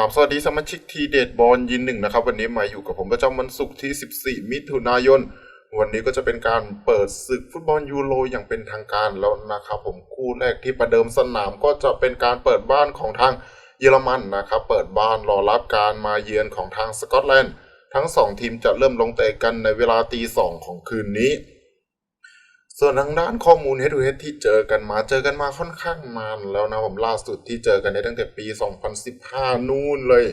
ราบสวัสดีสมาชิกทีเด็ดบอลยินหนึ่งนะครับ วันนี้มาอยู่กับผมประจำวันศุกร์ที่ 14 มิถุนายน วันนี้ก็จะเป็นการเปิดศึกฟุตบอลยูโรอย่างเป็นทางการแล้วนะครับผมคู่แรกที่ประเดิมสนามก็จะเป็นการเปิดบ้านของทางเยอรมันนะครับ เปิดบ้านรอรับการมาเยือนของทางสกอตแลนด์ทั้งสองทีมจะเริ่มลงเตะกันในเวลาตีสองของคืนนี้ ส่วนทางด้านข้อมูล Head to Head ที่เจอกันมาเจอกันมาค่อนข้างนานแล้วนะผมล่าสุดที่เจอกันในตั้งแต่ปี 2015 นู่นเลย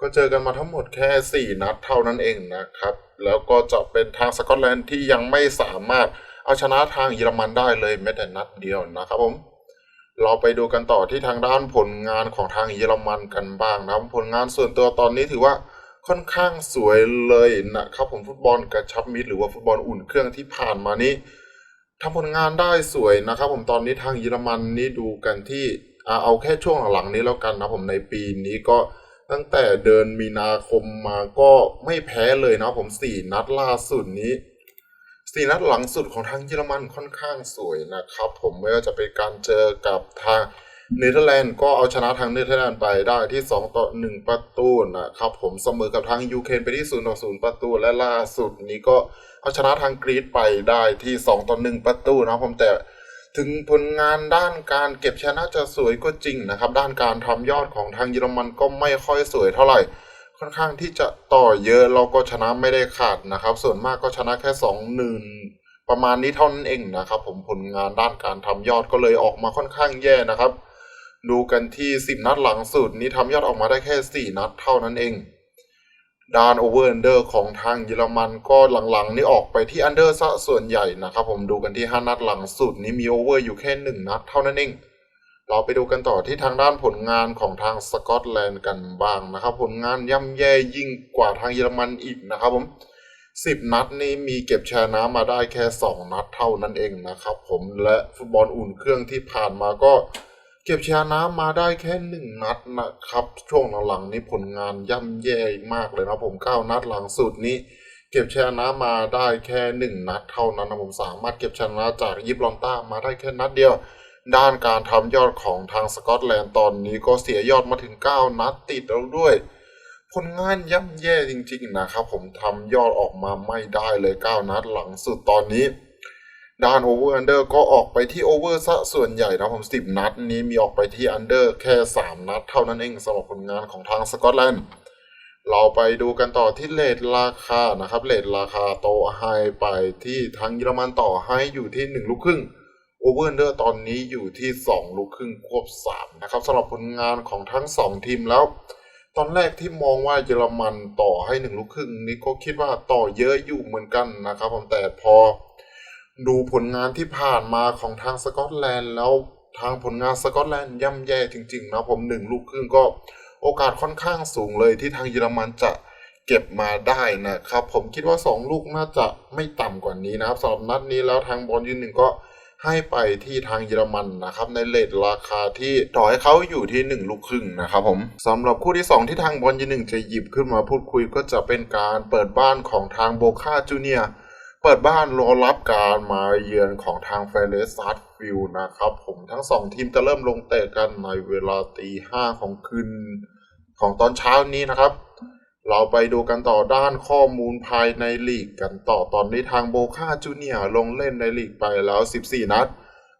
ก็เจอกันมาทั้งหมดแค่ 4 นัดเท่านั้นเองนะครับ แล้วก็จะเป็นทางสกอตแลนด์ที่ยังไม่สามารถเอาชนะทางเยอรมันได้เลยแม้แต่นัดเดียวนะครับผมเราไปดูกันต่อที่ทางด้านผลงานของทางเยอรมันกันบ้างนะผลงานส่วนตัวตอนนี้ถือว่าค่อนข้างสวยเลยนะครับผมฟุตบอลกระชับมิตรหรือว่าฟุตบอลอุ่นเครื่องที่ผ่านมานี้ ทำผลงานได้สวยนะครับผมตอนนี้ทางเยอรมันนี่ดูกันที่เอาแค่ช่วงหลังๆนี้แล้วกันนะผมในปีนี้ก็ตั้งแต่เดินมีนาคมมาก็ไม่แพ้เลยนะผมสี่นัดล่าสุดนี้สี่นัดหลังสุดของทางเยอรมันค่อนข้างสวยนะครับ ผมไม่ว่าจะเป็นการเจอกับทางเนเธอร์แลนด์ก็เอาชนะทางเนเธอร์แลนด์ไปได้ที่ 2 ต่อ 1 ประตูนะครับ ผมเสมอกับทางยูเครนไปที่0ต่อ0ประตูและล่าสุดนี้ก็ เอาชนะทางกรีซไปได้ที่2ต่อ1ประตูนะครับผมแต่ถึงผลงานด้านการเก็บชนะจะสวยก็จริงนะครับ ด้านการทำยอดของทางเยอรมันก็ไม่ค่อยสวยเท่าไหร่ ค่อนข้างที่จะต่อเยอะเราก็ชนะไม่ได้ขาดนะครับ ส่วนมากก็ชนะแค่2 1ประมาณนี้เท่านั้นเองนะครับ ผมผลงานด้านการทำยอดก็เลยออกมาค่อนข้างแย่นะครับ ดูกันที่ 10 นัดหลังสุดนี้ทำยอดออกมาได้แค่ 4 นัดเท่านั้นเอง ดานโอเวอร์อันเดอร์ของทางเยอรมันก็หลังๆ นี่ออกไปที่อันเดอร์ซะส่วนใหญ่นะครับ ผมดูกันที่ 5 นัดหลังสุดนี้มีโอเวอร์อยู่แค่ 1 นัดเท่านั้นเอง เราไปดูกันต่อที่ทางด้านผลงานของทางสกอตแลนด์กันบ้างนะครับ ผลงานย่ำแย่ยิ่งกว่าทางเยอรมันอีกนะครับผม10 นัดนี้มีเก็บชนะมาได้แค่ 2 นัดเท่านั้นเองนะครับผมและฟุตบอลอุ่นเครื่องที่ผ่านมาก็ เก็บชนะมาได้แค่หนึ่งนัดนะครับ ช่วงหลังๆนี้ผลงานย่ำแย่มากเลยนะผมเก้านัดหลังสุดนี้ เก็บชนะมาได้แค่หนึ่งนัดเท่านั้นนะผมสามารถเก็บชนะจากยิบลอนต้ามาได้แค่นัดเดียว ด้านการทำยอดของทางสกอตแลนด์ตอนนี้ก็เสียยอดมาถึง 9 นัดติดแล้วด้วยผลงานย่ำแย่จริงๆนะครับผมทำยอดออกมาไม่ได้เลย 9 นัดหลังสุดตอนนี้ ด้านโอเวอร์อันเดอร์ก็ออกไปที่โอเวอร์ซะส่วนใหญ่นะผมสิบนัดนี้มีออกไปที่อันเดอร์แค่3นัดเท่านั้นเองสำหรับผลงานของทางสกอตแลนด์เราไปดูกันต่อที่เลทราคานะครับเลทราคาโตไฮไปที่ทางเยอรมันต่อให้อยู่ที่1ลูกครึ่งโอเวอร์อันเดอร์ตอนนี้อยู่ที่ 2 ลูกครึ่งควบ 3 นะครับสำหรับผลงานของทั้ง 2 ทีมแล้ว ตอนแรกที่มองว่าเยอรมันต่อให้ 1 ลูกครึ่งนี้ก็คิดว่าต่อเยอะอยู่เหมือนกันนะครับผมแต่พอ ดูผลงานที่ผ่านมาของทางสกอตแลนด์แล้วทางผลงานสกอตแลนด์ย่ำแย่จริงๆนะผมหนึ่งลูกครึ่งก็โอกาสค่อนข้างสูงเลยที่ทางเยอรมันจะเก็บมาได้นะครับ ผมคิดว่า 2 ลูกน่าจะไม่ต่ำกว่านี้นะครับสำหรับนัดนี้แล้วทางบอลยืนหนึ่งก็ให้ไปที่ทางเยอรมันนะครับในเลทราคาที่ต่อให้เขาอยู่ที่ 1 ลูกครึ่งนะครับผมสำหรับคู่ที่ 2 ที่ทางบอลยืนหนึ่งจะหยิบขึ้นมาพูดคุยก็จะเป็นการเปิดบ้านของทางโบคาจูเนีย เปิดบ้านรอรับการมาเยือนของทางเฟเรสซัตฟิลนะครับ ผมทั้งสองทีมจะเริ่มลงเตะกันในเวลาตีห้าของคืนของตอนเช้านี้นะครับ เราไปดูกันต่อด้านข้อมูลภายในลีกกันต่อตอนนี้ทางโบคาจูเนียลงเล่นในลีกไปแล้ว 14 นัด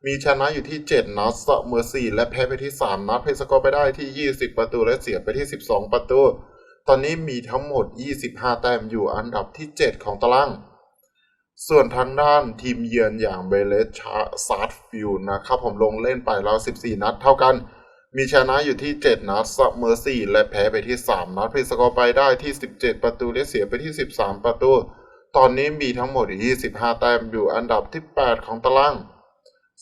มีชนะอยู่ที่ 7 นัดเสมอ4และแพ้ไปที่ 3 นัดเพสกอร์ไปได้ที่ 20 ประตูและเสียไปที่ 12 ประตู ตอนนี้มีทั้งหมด 25 แต้มอยู่อันดับที่ 7 ของตาราง ส่วนทางด้านทีมเยือนอย่างเบเลสชาซาร์ดฟิลนะครับผมลงเล่นไปแล้ว 14 นัด เท่ากัน มีชนะอยู่ที่ 7 นัดเสมอ4และแพ้ไปที่ 3 นัดเพสกอร์ไปได้ที่ 17 ประตูและเสียไปที่ 13 ประตู ตอนนี้มีทั้งหมด 25 แต้มอยู่อันดับที่ 8 ของตาราง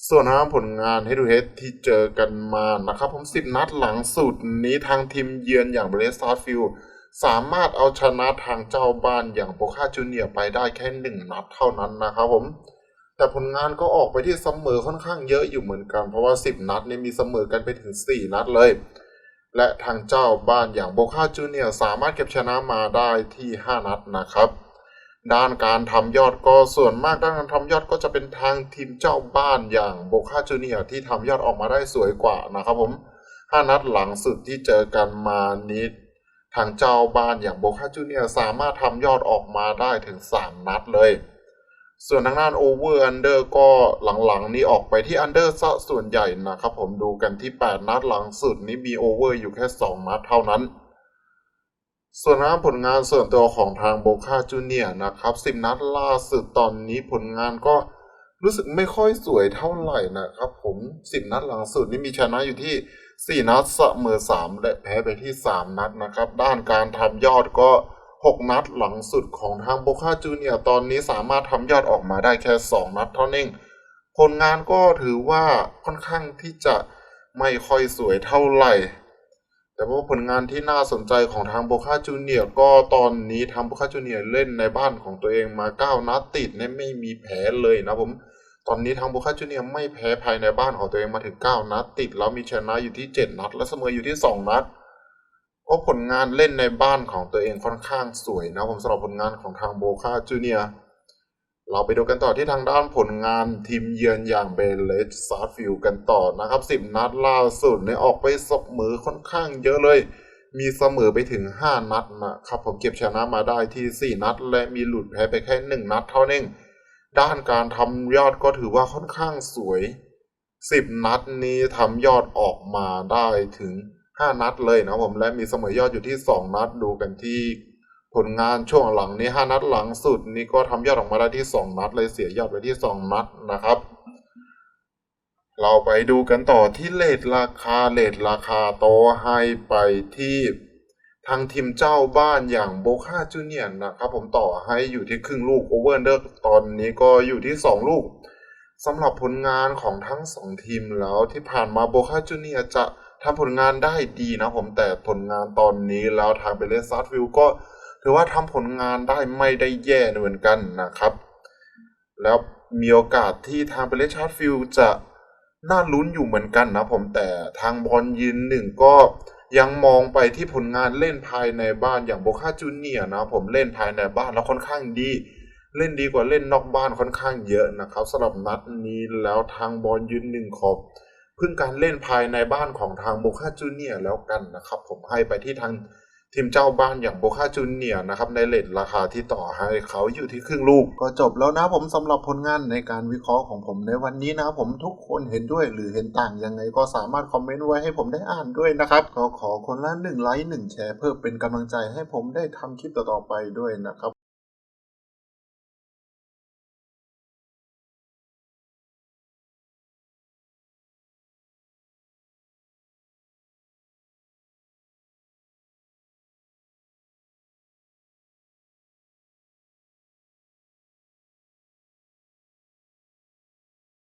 ส่วนทางผลงานให้ดูเฮดที่เจอกันมานะครับผม 10 นัดหลังสุดนี้ทางทีมเยือนอย่างเบเลสซาร์ดฟิล สามารถเอาชนะทางเจ้าบ้านอย่างโบคาจูเนียไปได้แค่หนึ่งนัดเท่านั้นนะครับผม แต่ผลงานก็ออกไปที่เสมอค่อนข้างเยอะอยู่เหมือนกัน เพราะว่า 10 นัดนี่มีเสมอกันไปถึง 4 นัดเลย และทางเจ้าบ้านอย่างโบคาจูเนียสามารถเก็บชนะมาได้ที่ 5 นัดนะครับ ด้านการทำยอดก็ส่วนมากด้านการทำยอดก็จะเป็นทางทีมเจ้าบ้านอย่างโบคาจูเนียที่ทำยอดออกมาได้สวยกว่านะครับผมห้านัดหลังสุดที่เจอกันมานี้ ทางเจ้าบ้านอย่างโบคาจูเนียสามารถทำยอดออกมาได้ถึง 3 นัดเลย ส่วนทางด้านโอเวอร์อันเดอร์ก็หลังๆ นี้ออกไปที่อันเดอร์ซะส่วนใหญ่นะครับผมดูกันที่ 8 นัดหลังสุดนี้มีโอเวอร์อยู่แค่ 2 นัดเท่านั้น ส่วนทางานผลงานส่วนตัวของทางโบคาจูเนียนะครับ 10 นัดล่าสุดตอนนี้ผลงานก็รู้สึกไม่ค่อยสวยเท่าไหร่นะครับผม 10 นัดหลังสุดนี่มีชนะอยู่ที่ 4นัดเสมอ3และแพ้ไปที่3นัดนะครับ ด้านการทำยอดก็6นัดหลังสุดของทางโบคาจูเนียตอนนี้สามารถทำยอดออกมาได้แค่2นัดเท่านั้นเองผลงานก็ถือว่าค่อนข้างที่จะไม่ค่อยสวยเท่าไหร่ แต่ว่าผลงานที่น่าสนใจของทางโบคาจูเนียก็ตอนนี้ทางโบคาจูเนียเล่นในบ้านของตัวเองมา9นัดติดเนี่ยไม่มีแพ้เลยนะผม ตอนนี้ทางโบคาจูเนียไม่แพ้ภายในบ้านของตัวเองมาถึง 9 นัด ติดแล้วมีชนะอยู่ที่ 7 นัด และเสมออยู่ที่ 2 นัดก็ผลงานเล่นในบ้านของตัวเองค่อนข้างสวยนะผมสำหรับผลงานของทางโบคาจูเนียเราไปดูกันต่อที่ทางด้านผลงานทีมเยือนอย่างเบลเลสซาร์ฟิลกันต่อนะครับ 10 นัดล่าสุดเนี่ยออกไปสบมือค่อนข้างเยอะเลย มีเสมอไปถึง 5 นัดนะครับผมเก็บชนะมาได้ที่ 4 นัด และมีหลุดแพ้ไปแค่ 1 นัดเท่านั้นเอง ด้านการทำยอดก็ถือว่าค่อนข้างสวย 10 นัดนี้ทำยอดออกมาได้ถึง 5 นัดเลยนะผมและมีเสมอยอดอยู่ที่ 2 นัดดูกันที่ผลงานช่วงหลังนี้ 5 นัดหลังสุดนี่ก็ทำยอดออกมาได้ที่ 2 นัดเลยเสียยอดไปที่ 2 นัดนะครับ เราไปดูกันต่อที่เลทราคาเลทราคาโตให้ไปที่ ทางทีมเจ้าบ้านอย่างโบคาจูเนียนะครับผมต่อให้อยู่ที่ครึ่งลูกโอเวอร์เดอร์ตอนนี้ก็อยู่ที่ 2 ลูกสำหรับผลงานของทั้ง 2 ทีมแล้วที่ผ่านมาโบคาจูเนียจะทำผลงานได้ดีนะผมแต่ผลงานตอนนี้แล้วทางเบเลสซาร์ฟิลก็ถือว่าทำผลงานได้ไม่ได้แย่เหมือนกันนะครับ แล้วมีโอกาสที่ทางเบเลชาร์ฟิลจะน่าลุ้นอยู่เหมือนกันนะผมแต่ทางบอลยืนหนึ่งก็ ยังมองไปที่ผลงานเล่นภายในบ้านอย่างโบคาจูเนียนะผมเล่นภายในบ้านแล้วค่อนข้างดี เล่นดีกว่าเล่นนอกบ้านค่อนข้างเยอะนะครับสำหรับนัดนี้แล้วทางบอลยืนหนึ่งขอบพึ่งการเล่นภายในบ้านของทางโบคาจูเนียแล้วกันนะครับ ผมให้ไปที่ทาง ทีมเจ้าบ้านอย่างโบคาจูเนียนะครับในเลทราคาที่ต่อให้เขาอยู่ที่ครึ่งลูก ก็จบแล้วนะผมสำหรับผลงานในการวิเคราะห์ของผมในวันนี้นะผมทุกคนเห็นด้วยหรือเห็นต่างยังไงก็สามารถคอมเมนต์ไว้ให้ผมได้อ่านด้วยนะครับก็ขอคนละหนึ่งไลค์หนึ่งแชร์เพื่อเป็นกำลังใจให้ผมได้ทำคลิปต่อๆไปด้วยนะครับ